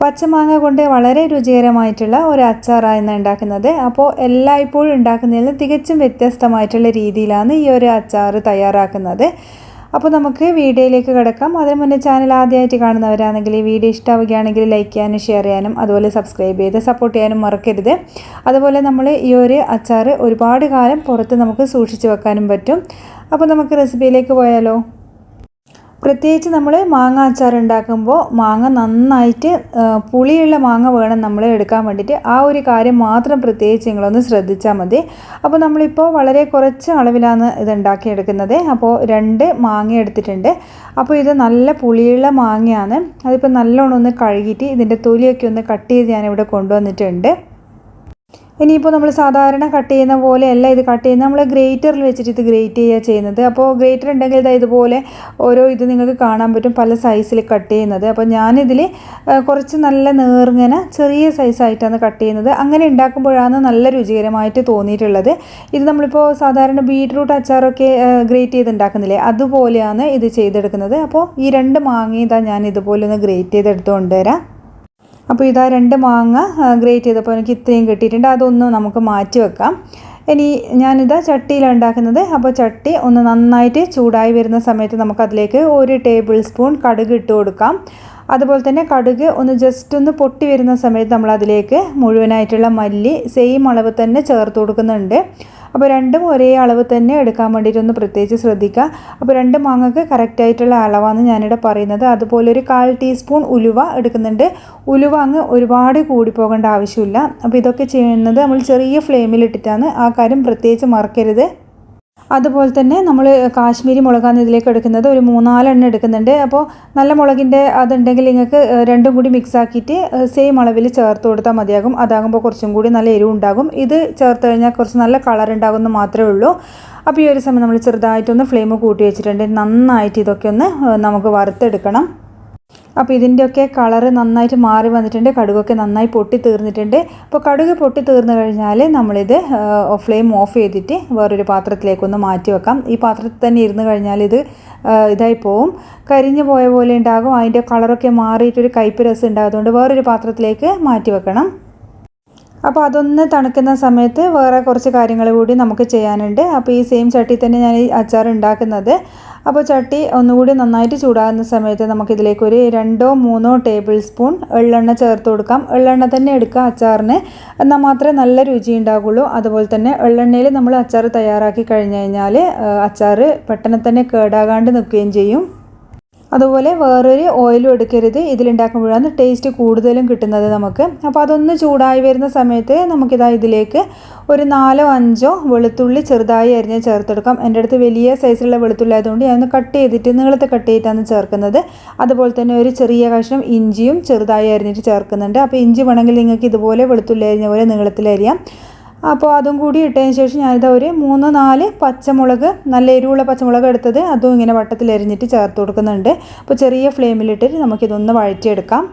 പച്ചമാങ്ങ കൊണ്ട് വളരെ രുചികരമായിട്ടുള്ള ഒരു അച്ചാറാണ് ഉണ്ടാക്കുന്നത്. അപ്പോൾ എല്ലായ്പ്പോഴും ഉണ്ടാക്കുന്നതിൽ തികച്ചും വ്യത്യസ്തമായിട്ടുള്ള രീതിയിലാണ് ഈ ഒരു അച്ചാർ തയ്യാറാക്കുന്നത്. അപ്പോൾ നമുക്ക് വീഡിയോയിലേക്ക് കിടക്കാം. അതിന് മുന്നേ ചാനൽ ആദ്യമായിട്ട് കാണുന്നവരാണെങ്കിൽ ഈ വീഡിയോ ഇഷ്ടമാവുകയാണെങ്കിൽ ലൈക്ക് ചെയ്യാനും ഷെയർ ചെയ്യാനും അതുപോലെ സബ്സ്ക്രൈബ് ചെയ്ത് സപ്പോർട്ട് ചെയ്യാനും മറക്കരുത്. അതുപോലെ നമ്മൾ ഈ ഒരു അച്ചാർ ഒരുപാട് കാലം പുറത്ത് നമുക്ക് സൂക്ഷിച്ചു വെക്കാനും പറ്റും. അപ്പോൾ നമുക്ക് റെസിപ്പിയിലേക്ക് പോയാലോ? പ്രത്യേകിച്ച് നമ്മൾ മാങ്ങ അച്ചാർ ഉണ്ടാക്കുമ്പോൾ മാങ്ങ നന്നായിട്ട് പുളിയുള്ള മാങ്ങ വേണം നമ്മൾ എടുക്കാൻ വേണ്ടിയിട്ട്. ആ ഒരു കാര്യം മാത്രം പ്രത്യേകിച്ച് നിങ്ങളൊന്ന് ശ്രദ്ധിച്ചാൽ മതി. അപ്പോൾ നമ്മളിപ്പോൾ വളരെ കുറച്ച് അളവിലാണ് ഇത് ഉണ്ടാക്കിയെടുക്കുന്നത്. അപ്പോൾ രണ്ട് മാങ്ങ എടുത്തിട്ടുണ്ട്. അപ്പോൾ ഇത് നല്ല പുളിയുള്ള മാങ്ങയാണ്. അതിപ്പോൾ നല്ലോണം ഒന്ന് കഴുകിയിട്ട് ഇതിന്റെ തൊലിയൊക്കെ ഒന്ന് കട്ട് ചെയ്ത് ഞാനിവിടെ കൊണ്ടുവന്നിട്ടുണ്ട്. ഇനിയിപ്പോൾ നമ്മൾ സാധാരണ കട്ട് ചെയ്യുന്ന പോലെയല്ല ഇത് കട്ട് ചെയ്യുന്നത്. നമ്മൾ ഗ്രേറ്ററിൽ വെച്ചിട്ട് ഇത് ഗ്രേറ്റ് ചെയ്യുക ചെയ്യുന്നത്. അപ്പോൾ ഗ്രേറ്റർ ഉണ്ടെങ്കിൽ ഇതാ ഇതുപോലെ ഓരോ ഇത് നിങ്ങൾക്ക് കാണാൻ പറ്റും പല സൈസിൽ കട്ട് ചെയ്യുന്നത്. അപ്പോൾ ഞാനിതിൽ കുറച്ച് നല്ല നേർങ്ങനെ ചെറിയ സൈസായിട്ടാണ് കട്ട് ചെയ്യുന്നത്. അങ്ങനെ ഉണ്ടാക്കുമ്പോഴാണ് നല്ല രുചികരമായിട്ട് തോന്നിയിട്ടുള്ളത്. ഇത് നമ്മളിപ്പോൾ സാധാരണ ബീട്രൂട്ട് അച്ചാറൊക്കെ ഗ്രേറ്റ് ചെയ്ത് ഉണ്ടാക്കുന്നില്ലേ അതുപോലെയാണ് ഇത് ചെയ്തെടുക്കുന്നത്. അപ്പോൾ ഈ രണ്ട് മാങ്ങ ഇതാ ഞാൻ ഇതുപോലെ ഒന്ന് ഗ്രേറ്റ് ചെയ്തെടുത്ത് കൊണ്ടുവരാം. അപ്പോൾ ഇതാ രണ്ട് മാങ്ങ ഗ്രേറ്റ് ചെയ്തപ്പോൾ എനിക്ക് ഇത്രയും കിട്ടിയിട്ടുണ്ട്. അതൊന്ന് നമുക്ക് മാറ്റി വെക്കാം. ഇനി ഞാനിതാ ചട്ടിയിലാണ് ഉണ്ടാക്കുന്നത്. അപ്പോൾ ചട്ടി ഒന്ന് നന്നായിട്ട് ചൂടായി വരുന്ന സമയത്ത് നമുക്കതിലേക്ക് ഒരു ടേബിൾ സ്പൂൺ കടുക് ഇട്ട് കൊടുക്കാം. അതുപോലെ തന്നെ കടുക് ഒന്ന് ജസ്റ്റ് ഒന്ന് പൊട്ടി വരുന്ന സമയത്ത് നമ്മൾ അതിലേക്ക് മുഴുവനായിട്ടുള്ള മല്ലി സെയിം അളവ് തന്നെ ചേർത്ത് കൊടുക്കുന്നുണ്ട്. അപ്പോൾ രണ്ടും ഒരേ അളവ് തന്നെ എടുക്കാൻ വേണ്ടിയിട്ടൊന്ന് പ്രത്യേകിച്ച് ശ്രദ്ധിക്കുക. അപ്പോൾ രണ്ട് മാങ്ങക്ക് കറക്റ്റായിട്ടുള്ള അളവാണ് ഞാനിവിടെ പറയുന്നത്. അതുപോലെ ഒരു കാൽ ടീസ്പൂൺ ഉലുവ എടുക്കുന്നുണ്ട്. ഉലുവ അങ്ങ് ഒരുപാട് കൂടി പോകേണ്ട ആവശ്യമില്ല. അപ്പോൾ ഇതൊക്കെ ചെയ്യുന്നത് നമ്മൾ ചെറിയ ഫ്ലെയിമിലിട്ടിട്ടാണ് ആ കാര്യം പ്രത്യേകിച്ച് മറക്കരുത്. അതുപോലെ തന്നെ നമ്മൾ കാശ്മീരി മുളകാണ് ഇതിലേക്ക് എടുക്കുന്നത്. ഒരു മൂന്നാലെണ്ണം എടുക്കുന്നുണ്ട്. അപ്പോൾ നല്ല മുളകിന്റെ അതുണ്ടെങ്കിൽ നിങ്ങൾക്ക് രണ്ടും കൂടി മിക്സ് ആക്കിയിട്ട് സെയിം അളവിൽ ചേർത്ത് കൊടുത്താൽ മതിയാകും. അതാകുമ്പോൾ കുറച്ചും കൂടി നല്ല എരിവ് ഉണ്ടാകും. ഇത് ചേർത്ത് കഴിഞ്ഞാൽ കുറച്ച് നല്ല കളർ ഉണ്ടാകുമെന്ന് മാത്രമേ ഉള്ളൂ. അപ്പോൾ ഈ ഒരു സമയം നമ്മൾ ചെറുതായിട്ടൊന്ന് ഫ്ലെയിം കൂട്ടി വെച്ചിട്ടുണ്ട്. നന്നായിട്ട് ഇതൊക്കെ ഒന്ന് നമുക്ക് വറുത്തെടുക്കണം. അപ്പോൾ ഇതിന്റെയൊക്കെ കളറ് നന്നായിട്ട് മാറി വന്നിട്ടുണ്ട് കടുകൊക്കെ നന്നായി പൊട്ടി തീർന്നിട്ടുണ്ട്. അപ്പോൾ കടുക് പൊട്ടി തീർന്നു കഴിഞ്ഞാൽ നമ്മളിത് ഫ്ലെയിം ഓഫ് ചെയ്തിട്ട് വേറൊരു പാത്രത്തിലേക്കൊന്ന് മാറ്റി വെക്കാം. ഈ പാത്രത്തിൽ തന്നെ ഇരുന്ന് കഴിഞ്ഞാൽ ഇത് ഇതായി പോവും. കരിഞ്ഞു പോയ പോലെ ഉണ്ടാകും. അതിന്റെ കളറൊക്കെ മാറിയിട്ടൊരു കയ്പ്പ് രസം ഉണ്ടാകുന്നതുകൊണ്ട് വേറൊരു പാത്രത്തിലേക്ക് മാറ്റി വെക്കണം. അപ്പോൾ അതൊന്ന് തണുക്കുന്ന സമയത്ത് വേറെ കുറച്ച് കാര്യങ്ങൾ കൂടി നമുക്ക് ചെയ്യാനുണ്ട്. അപ്പോൾ ഈ സെയിം ചട്ടി തന്നെ ഞാൻ ഈ അച്ചാർ ഉണ്ടാക്കുന്നത്. അപ്പോൾ ചട്ടി ഒന്നുകൂടി നന്നായിട്ട് ചൂടാകുന്ന സമയത്ത് നമുക്കിതിലേക്ക് ഒരു രണ്ടോ മൂന്നോ ടേബിൾ സ്പൂൺ എള്ളെണ്ണ ചേർത്ത് കൊടുക്കാം. എള്ളെണ്ണ തന്നെ എടുക്കുക അച്ചാറിന്. എന്നാൽ മാത്രമേ നല്ല രുചി ഉണ്ടാകുള്ളൂ അതുപോലെ തന്നെ എള്ളെണ്ണയിൽ നമ്മൾ അച്ചാർ തയ്യാറാക്കി കഴിഞ്ഞ് കഴിഞ്ഞാൽ അച്ചാർ പെട്ടെന്ന് തന്നെ കേടാകാണ്ട് നിൽക്കുകയും ചെയ്യും. അതുപോലെ വേറൊരു ഓയിലും എടുക്കരുത്. ഇതിലുണ്ടാക്കുമ്പോഴാണ് ടേസ്റ്റ് കൂടുതലും കിട്ടുന്നത് നമുക്ക്. അപ്പോൾ അതൊന്ന് ചൂടായി വരുന്ന സമയത്ത് നമുക്കിതാ ഇതിലേക്ക് ഒരു നാലോ അഞ്ചോ വെളുത്തുള്ളി ചെറുതായി അരിഞ്ഞ് ചേർത്തെടുക്കാം. എന്റെ അടുത്ത് വലിയ സൈസിലുള്ള വെളുത്തുള്ളി ആയതുകൊണ്ട് ഞാനൊന്ന് കട്ട് ചെയ്തിട്ട് നീളത്തെ കട്ട് ചെയ്തിട്ടാണ് ചേർക്കുന്നത്. അതുപോലെ തന്നെ ഒരു ചെറിയ കഷ്ണം ഇഞ്ചിയും ചെറുതായി അരിഞ്ഞിട്ട് ചേർക്കുന്നുണ്ട്. അപ്പോൾ ഇഞ്ചി വേണമെങ്കിൽ നിങ്ങൾക്ക് ഇതുപോലെ വെളുത്തുള്ളി അരിഞ്ഞ പോലെ നീളത്തിൽ അരിയാം. അപ്പോൾ അതും കൂടി ഇട്ടതിന് ശേഷം ഞാനിത് ഒരു മൂന്ന് നാല് പച്ചമുളക് നല്ല എരിവുള്ള പച്ചമുളക് എടുത്തത് അതും ഇങ്ങനെ വട്ടത്തിൽ എരിഞ്ഞിട്ട് ചേർത്ത് കൊടുക്കുന്നുണ്ട്. അപ്പോൾ ചെറിയ ഫ്ലെയിമിലിട്ടിട്ട് നമുക്കിതൊന്ന് വഴറ്റിയെടുക്കാം.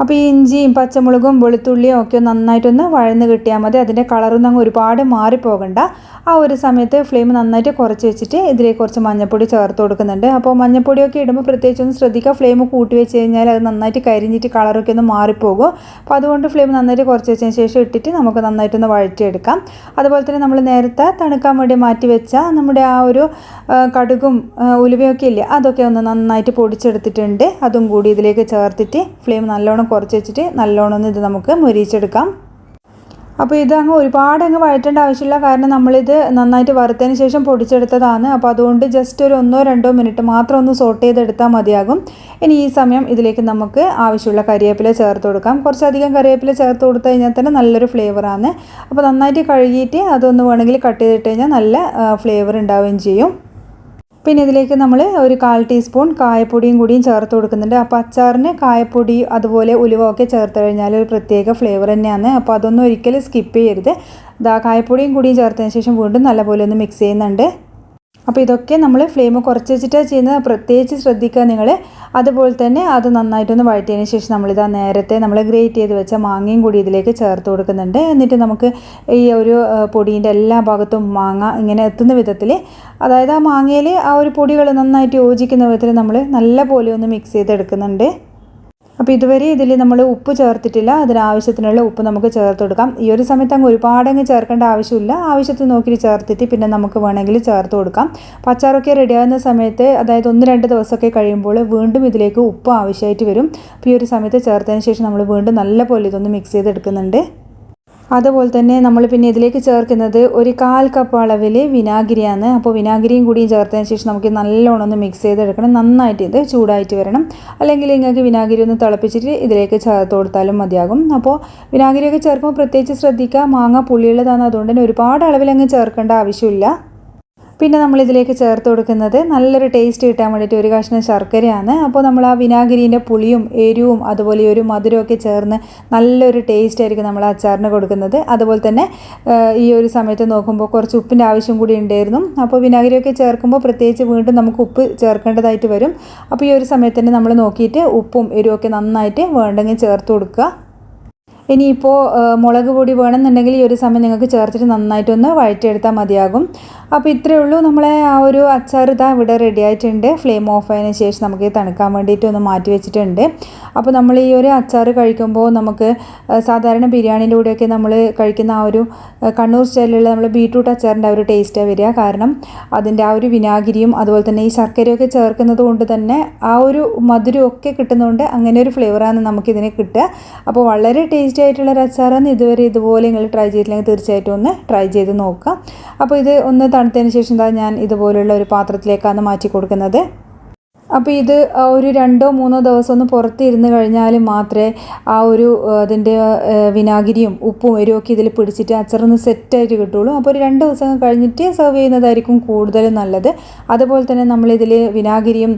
അപ്പോൾ ഈ ഇഞ്ചിയും പച്ചമുളകും വെളുത്തുള്ളിയും ഒക്കെ നന്നായിട്ടൊന്ന് വഴന്ന് കിട്ടിയാൽ മതി. അതിന്റെ കളറൊന്നും അങ്ങ് ഒരുപാട് മാറിപ്പോകണ്ട. ആ ഒരു സമയത്ത് ഫ്ലെയിം നന്നായിട്ട് കുറച്ച് വെച്ചിട്ട് ഇതിലേക്ക് കുറച്ച് മഞ്ഞൾപ്പൊടി ചേർത്ത് കൊടുക്കുന്നുണ്ട്. അപ്പോൾ മഞ്ഞൾപ്പൊടിയൊക്കെ ഇടുമ്പോൾ പ്രത്യേകിച്ച് ഒന്ന് ശ്രദ്ധിക്കുക ഫ്ലെയിം കൂട്ടി വെച്ച് കഴിഞ്ഞാൽ അത് നന്നായിട്ട് കരിഞ്ഞിട്ട് കളറൊക്കെ ഒന്ന് മാറിപ്പോകും. അപ്പോൾ അതുകൊണ്ട് ഫ്ലെയിം നന്നായിട്ട് കുറച്ച് വെച്ചതിന് ശേഷം ഇട്ടിട്ട് നമുക്ക് നന്നായിട്ടൊന്ന് വഴറ്റിയെടുക്കാം. അതുപോലെ തന്നെ നമ്മൾ നേരത്തെ തണുക്കാൻ വേണ്ടി മാറ്റി വെച്ച നമ്മുടെ ആ ഒരു കടുകും ഉലുവയൊക്കെ ഇല്ലേ അതൊക്കെ ഒന്ന് നന്നായിട്ട് പൊടിച്ചെടുത്തിട്ടുണ്ട്. അതും കൂടി ഇതിലേക്ക് ചേർത്തിട്ട് ഫ്ലെയിം നല്ലോണം കുറച്ച് വെച്ചിട്ട് നല്ലോണം ഒന്ന് ഇത് നമുക്ക് മുരിച്ചെടുക്കാം അപ്പോൾ ഇത് അങ്ങ് ഒരുപാട് അങ്ങ് വഴറ്റേണ്ട ആവശ്യമില്ല. കാരണം നമ്മളിത് നന്നായിട്ട് വറുത്തതിന് ശേഷം പൊടിച്ചെടുത്തതാണ്. അപ്പോൾ അതുകൊണ്ട് ജസ്റ്റ് ഒരു ഒന്നോ രണ്ടോ മിനിറ്റ് മാത്രം ഒന്ന് സോട്ട് ചെയ്തെടുത്താൽ മതിയാകും. ഇനി ഈ സമയം ഇതിലേക്ക് നമുക്ക് ആവശ്യമുള്ള കറിവേപ്പില ചേർത്ത് കൊടുക്കാം. കുറച്ചധികം കറിവേപ്പില ചേർത്ത് കൊടുത്തു കഴിഞ്ഞാൽ തന്നെ നല്ലൊരു ഫ്ലേവറാണ് അപ്പോൾ നന്നായിട്ട് കഴുകിയിട്ട് അതൊന്ന് വേണമെങ്കിൽ കട്ട് ചെയ്തിട്ട് കഴിഞ്ഞാൽ നല്ല ഫ്ലേവർ ഉണ്ടാവുകയും ചെയ്യും. പിന്നെ ഇതിലേക്ക് നമ്മൾ ഒരു കാൽ ടീസ്പൂൺ കായപ്പൊടിയും കൂടിയും ചേർത്ത് കൊടുക്കുന്നുണ്ട്. അപ്പോൾ അച്ചാറിന് കായപ്പൊടി അതുപോലെ ഉലുവൊക്കെ ചേർത്ത് കഴിഞ്ഞാൽ ഒരു പ്രത്യേക ഫ്ലേവർ തന്നെയാണ്. അപ്പോൾ അതൊന്നും ഒരിക്കലും സ്കിപ്പ് ചെയ്യരുത്. ഇതാ കായപ്പൊടിയും കൂടിയും ചേർത്തതിന് ശേഷം വീണ്ടും നല്ലപോലെ ഒന്ന് മിക്സ് ചെയ്യുന്നുണ്ട്. അപ്പോൾ ഇതൊക്കെ നമ്മൾ ഫ്ലെയിം കുറച്ച് വെച്ചിട്ടാണ് ചെയ്യുന്നത്. പ്രത്യേകിച്ച് ശ്രദ്ധിക്കുക നിങ്ങൾ അതുപോലെ തന്നെ അത് നന്നായിട്ടൊന്ന് വഴറ്റിയതിന് ശേഷം നമ്മളിതാ നേരത്തെ നമ്മൾ ഗ്രേറ്റ് ചെയ്ത് വെച്ച മാങ്ങയും കൂടി ഇതിലേക്ക് ചേർത്ത് കൊടുക്കുന്നുണ്ട്. എന്നിട്ട് നമുക്ക് ഈ ഒരു പൊടീന്റെ എല്ലാ ഭാഗത്തും മാങ്ങ ഇങ്ങനെ എത്തുന്ന വിധത്തിൽ അതായത് ആ മാങ്ങയിൽ ആ ഒരു പൊടികൾ നന്നായിട്ട് യോജിക്കുന്ന വിധത്തിൽ നമ്മൾ നല്ല പോലെ ഒന്ന് മിക്സ് ചെയ്തെടുക്കുന്നുണ്ട്. അപ്പോൾ ഇതുവരെ ഇതിൽ നമ്മൾ ഉപ്പ് ചേർത്തിട്ടില്ല. അതിനാവശ്യത്തിനുള്ള ഉപ്പ് നമുക്ക് ചേർത്ത് കൊടുക്കാം. ഈ ഒരു സമയത്ത് അങ്ങ് ഒരുപാട് അങ്ങ് ചേർക്കേണ്ട ആവശ്യമില്ല. ആവശ്യത്തിന് നോക്കി ചേർത്തിട്ട് പിന്നെ നമുക്ക് വേണമെങ്കിൽ ചേർത്ത് കൊടുക്കാം. പച്ചാറൊക്കെ അച്ചാറൊക്കെ റെഡിയാകുന്ന സമയത്ത് അതായത് ഒന്ന് രണ്ട് ദിവസമൊക്കെ കഴിയുമ്പോൾ വീണ്ടും ഇതിലേക്ക് ഉപ്പ് ആവശ്യമായിട്ട് വരും. അപ്പോൾ ഈ ഒരു സമയത്ത് ചേർത്തതിന് ശേഷം നമ്മൾ വീണ്ടും നല്ലപോലെ ഇതൊന്ന് മിക്സ് ചെയ്തെടുക്കുന്നുണ്ട്. അതുപോലെ തന്നെ നമ്മൾ പിന്നെ ഇതിലേക്ക് ചേർക്കുന്നത് ഒരു കാൽ കപ്പ് അളവിൽ വിനാഗിരിയാണ്. അപ്പോൾ വിനാഗിരിയും കൂടിയും ചേർത്തതിന് ശേഷം നമുക്ക് നല്ലോണം ഒന്ന് മിക്സ് ചെയ്തെടുക്കണം. നന്നായിട്ട് ഇത് ചൂടായിട്ട് വരണം. അല്ലെങ്കിൽ നിങ്ങൾക്ക് വിനാഗിരി ഒന്ന് തിളപ്പിച്ചിട്ട് ഇതിലേക്ക് ചേർത്ത് കൊടുത്താലും മതിയാകും. അപ്പോൾ വിനാഗിരിയൊക്കെ ചേർക്കുമ്പോൾ പ്രത്യേകിച്ച് ശ്രദ്ധിക്കുക. മാങ്ങ പുളിയുള്ളതാണ്. അതുകൊണ്ട് തന്നെ ഒരുപാട് അളവിൽ അങ്ങ് ചേർക്കേണ്ട ആവശ്യമില്ല. പിന്നെ നമ്മൾ ഇതിലേക്ക് ചേർത്ത് കൊടുക്കുന്നത് നല്ലൊരു ടേസ്റ്റ് കിട്ടാൻ വേണ്ടിയിട്ട് ഒരു കഷ്ണം ശർക്കരയാണ്. അപ്പോൾ നമ്മൾ ആ വിനാഗിരീന്റെ പുളിയും എരിവും അതുപോലെ ഒരു മധുരമൊക്കെ ചേർന്ന് നല്ലൊരു ടേസ്റ്റ് ആയിരിക്കും നമ്മൾ അച്ചാറിന് കൊടുക്കുന്നത്. അതുപോലെ തന്നെ ഈ ഒരു സമയത്ത് നോക്കുമ്പോൾ കുറച്ച് ഉപ്പിന്റെ ആവശ്യം കൂടി ഉണ്ടായിരുന്നു. അപ്പോൾ വിനാഗിരിയൊക്കെ ചേർക്കുമ്പോൾ പ്രത്യേകിച്ച് വീണ്ടും നമുക്ക് ഉപ്പ് ചേർക്കേണ്ടതായിട്ട് വരും. അപ്പോൾ ഈ ഒരു സമയത്ത് തന്നെ നമ്മൾ നോക്കിയിട്ട് ഉപ്പും എരിവും ഒക്കെ നന്നായിട്ട് വേണ്ടെങ്കിൽ ചേർത്ത് കൊടുക്കുക. ഇനിയിപ്പോൾ മുളക് പൊടി വേണമെന്നുണ്ടെങ്കിൽ ഈ ഒരു സമയം നിങ്ങൾക്ക് ചേർത്തിട്ട് നന്നായിട്ടൊന്ന് വഴറ്റിയെടുത്താൽ മതിയാകും. അപ്പോൾ ഇത്രയേ ഉള്ളൂ. നമ്മളെ ആ ഒരു അച്ചാർ ഇതാ ഇവിടെ റെഡി ആയിട്ടുണ്ട്. ഫ്ലെയിം ഓഫ് ആയതിനു ശേഷം നമുക്ക് തണുക്കാൻ വേണ്ടിയിട്ട് ഒന്ന് മാറ്റി വെച്ചിട്ടുണ്ട്. അപ്പോൾ നമ്മൾ ഈ ഒരു അച്ചാർ കഴിക്കുമ്പോൾ നമുക്ക് സാധാരണ ബിരിയാണീന്റെ കൂടെയൊക്കെ നമ്മൾ കഴിക്കുന്ന ആ ഒരു കണ്ണൂർ സ്റ്റൈലിലുള്ള നമ്മൾ ബീട്രൂട്ട് അച്ചാറിന്റെ ആ ഒരു ടേസ്റ്റാണ് വരിക. കാരണം അതിന്റെ ആ ഒരു വിനാഗിരിയും അതുപോലെ തന്നെ ഈ ശർക്കരയൊക്കെ ചേർക്കുന്നത് കൊണ്ട് തന്നെ ആ ഒരു മധുരമൊക്കെ കിട്ടുന്നതുകൊണ്ട് അങ്ങനെ ഒരു ഫ്ലേവറാണ് നമുക്കിതിനെ കിട്ടുക. അപ്പോൾ വളരെ ടേസ്റ്റി ആയിട്ടുള്ള ഒരു അച്ചാറാണ് ഇതുവരെ ഇതുപോലെ നിങ്ങൾ ട്രൈ ചെയ്തില്ലെങ്കിൽ തീർച്ചയായിട്ടും ഒന്ന് ട്രൈ ചെയ്ത് നോക്കുക. അപ്പോൾ ഇത് ഒന്ന് തണുത്തതിന് ശേഷം ഞാൻ ഇതുപോലുള്ള ഒരു പാത്രത്തിലേക്കാണ് മാറ്റി കൊടുക്കുന്നത്. അപ്പോൾ ഇത് ഒരു രണ്ടോ മൂന്നോ ദിവസം ഒന്ന് പുറത്തിരുന്ന് കഴിഞ്ഞാൽ മാത്രമേ ആ ഒരു അതിന്റെ വിനാഗിരിയും ഉപ്പും എരിവൊക്കെ ഇതിൽ പിടിച്ചിട്ട് അച്ചറൊന്ന് സെറ്റായിട്ട് കിട്ടുള്ളൂ അപ്പോൾ ഒരു രണ്ട് ദിവസം കഴിഞ്ഞിട്ട് സെർവ് ചെയ്യുന്നതായിരിക്കും കൂടുതലും നല്ലത്. അതുപോലെ തന്നെ നമ്മളിതിൽ വിനാഗിരിയും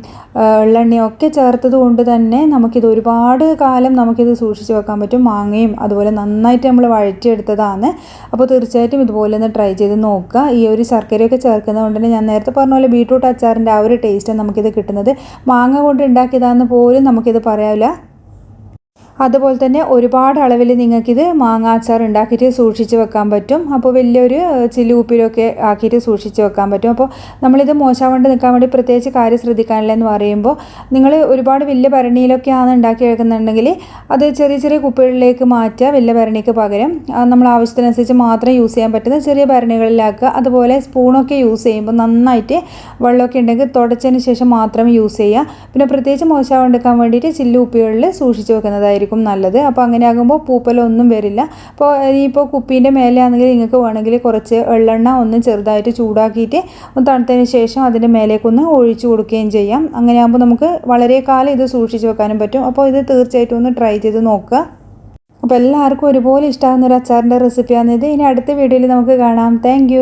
എള്ളെണ്ണയും ഒക്കെ ചേർത്തത് കൊണ്ട് തന്നെ നമുക്കിത് ഒരുപാട് കാലം നമുക്കിത് സൂക്ഷിച്ച് വെക്കാൻ പറ്റും. മാങ്ങയും അതുപോലെ നന്നായിട്ട് നമ്മൾ വഴറ്റിയെടുത്തതാണ്. അപ്പോൾ തീർച്ചയായിട്ടും ഇതുപോലെ ഒന്ന് ട്രൈ ചെയ്ത് നോക്കുക. ഈ ഒരു ശർക്കരയൊക്കെ ചേർക്കുന്നത് കൊണ്ട് തന്നെ ഞാൻ നേരത്തെ പറഞ്ഞ പോലെ ബീട്രൂട്ട് അച്ചാറിന്റെ ആ ഒരു ടേസ്റ്റ് നമുക്കിത് കിട്ടുന്നത്. മാങ്ങ കൊണ്ട് ഉണ്ടാക്കിയതാണെന്ന് പോലും നമുക്കിത് പറയാവില്ല അതുപോലെ തന്നെ ഒരുപാട് അളവിൽ നിങ്ങൾക്കിത് മാങ്ങാച്ചാർ ഉണ്ടാക്കിയിട്ട് സൂക്ഷിച്ച് വെക്കാൻ പറ്റും. അപ്പോൾ വലിയൊരു ചില്ലി ഉപ്പിലൊക്കെ ആക്കിയിട്ട് സൂക്ഷിച്ച് വെക്കാൻ പറ്റും. അപ്പോൾ നമ്മളിത് മോശമാവേണ്ടി നിൽക്കാൻ വേണ്ടി പ്രത്യേകിച്ച് കാര്യം ശ്രദ്ധിക്കാനില്ല എന്ന് പറയുമ്പോൾ നിങ്ങൾ ഒരുപാട് വലിയ ഭരണിയിലൊക്കെ ആണ് ഉണ്ടാക്കി വെക്കുന്നുണ്ടെങ്കിൽ അത് ചെറിയ ചെറിയ കുപ്പികളിലേക്ക് മാറ്റുക വലിയ ഭരണിക്ക് പകരം. നമ്മൾ ആവശ്യത്തിനനുസരിച്ച് മാത്രം യൂസ് ചെയ്യാൻ പറ്റുന്ന ചെറിയ ഭരണികളിലാക്കുക. അതുപോലെ സ്പൂണൊക്കെ യൂസ് ചെയ്യുമ്പോൾ നന്നായിട്ട് വെള്ളമൊക്കെ ഉണ്ടെങ്കിൽ തുടച്ചതിന് ശേഷം മാത്രം യൂസ് ചെയ്യുക. പിന്നെ പ്രത്യേകിച്ച് മോശമാവാണ്ടിരിക്കാൻ വേണ്ടിയിട്ട് ചില്ലി ഉപ്പികളിൽ സൂക്ഷിച്ച് വെക്കുന്നതായിരിക്കും. ആയിരിക്കും നല്ലത്. അപ്പോൾ അങ്ങനെ ആകുമ്പോൾ പൂപ്പലൊന്നും വരില്ല. അപ്പോൾ ഇനിയിപ്പോൾ കുപ്പീന്റെ മേലെ ആണെങ്കിൽ നിങ്ങൾക്ക് വേണമെങ്കിൽ കുറച്ച് എള്ളെണ്ണ ഒന്ന് ചെറുതായിട്ട് ചൂടാക്കിയിട്ട് ഒന്ന് തണുത്തതിന് ശേഷം അതിന്റെ മേലേക്കൊന്ന് ഒഴിച്ചു കൊടുക്കുകയും ചെയ്യാം. അങ്ങനെ ആകുമ്പോൾ നമുക്ക് വളരെ കാലം ഇത് സൂക്ഷിച്ച് വെക്കാനും പറ്റും. അപ്പോൾ ഇത് തീർച്ചയായിട്ടും ഒന്ന് ട്രൈ ചെയ്ത് നോക്കുക. അപ്പോൾ എല്ലാവർക്കും ഒരുപോലെ ഇഷ്ടമാകുന്ന ഒരു അച്ചാറിന്റെ റെസിപ്പിയാണിത്. ഇനി അടുത്ത വീഡിയോയിൽ നമുക്ക് കാണാം. താങ്ക്